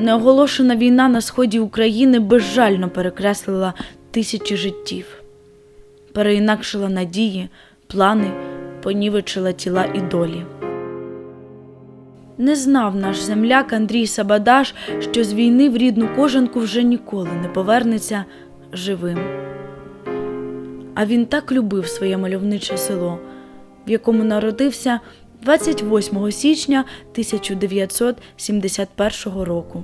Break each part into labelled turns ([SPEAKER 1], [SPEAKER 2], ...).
[SPEAKER 1] Неоголошена війна на сході України безжально перекреслила тисячі життів, переінакшила надії, плани, понівечила тіла і долі. Не знав наш земляк Андрій Сабадаш, що з війни в рідну кожанку вже ніколи не повернеться живим. А він так любив своє мальовниче село, в якому народився 28 січня 1971 року.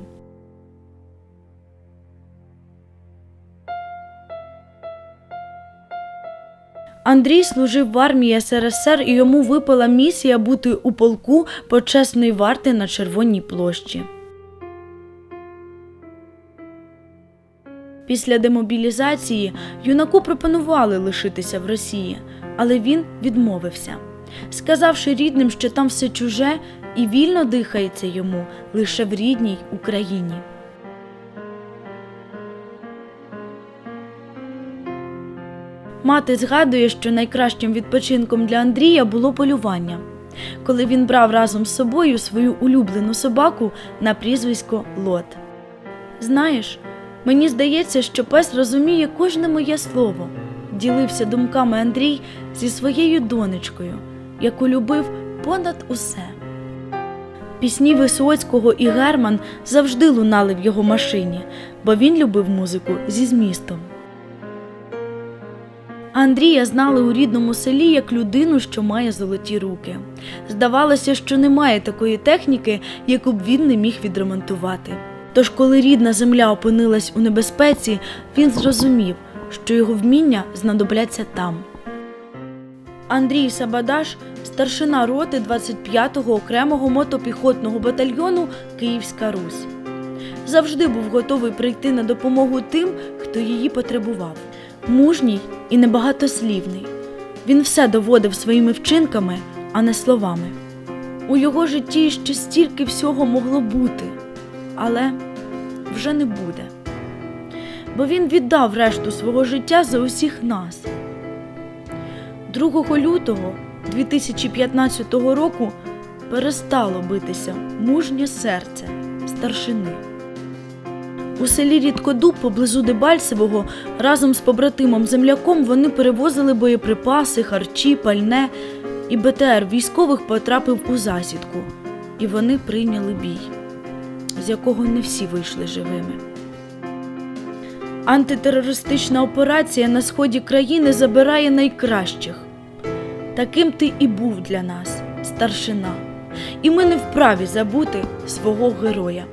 [SPEAKER 1] Андрій служив в армії СРСР і йому випала місія бути у полку почесної варти на Червоній площі. Після демобілізації юнаку пропонували лишитися в Росії, але він відмовився, сказавши рідним, що там все чуже і вільно дихається йому лише в рідній Україні. Мати згадує, що найкращим відпочинком для Андрія було полювання, коли він брав разом з собою свою улюблену собаку на прізвисько Лот. Знаєш, мені здається, що пес розуміє кожне моє слово, ділився думками Андрій зі своєю донечкою, яку любив понад усе. Пісні Висоцького і Герман завжди лунали в його машині, бо він любив музику зі змістом. Андрія знали у рідному селі як людину, що має золоті руки. Здавалося, що немає такої техніки, яку б він не міг відремонтувати. Тож, коли рідна земля опинилась у небезпеці, він зрозумів, що його вміння знадобляться там. Андрій Сабадаш, старшина роти 25-го окремого мотопіхотного батальйону Київська Русь. Завжди був готовий прийти на допомогу тим, хто її потребував. Мужній і небагатослівний. Він все доводив своїми вчинками, а не словами. У його житті ще стільки всього могло бути, але вже не буде. Бо він віддав решту свого життя за усіх нас. 2 лютого 2015 року перестало битися мужнє серце старшини. У селі Рідкодуб поблизу Дебальцевого разом з побратимом земляком вони перевозили боєприпаси, харчі, пальне, і БТР військових потрапив у засідку, і вони прийняли бій, з якого не всі вийшли живими. Антитерористична операція на сході країни забирає найкращих. Таким ти і був для нас, старшина, і ми не вправі забути свого героя.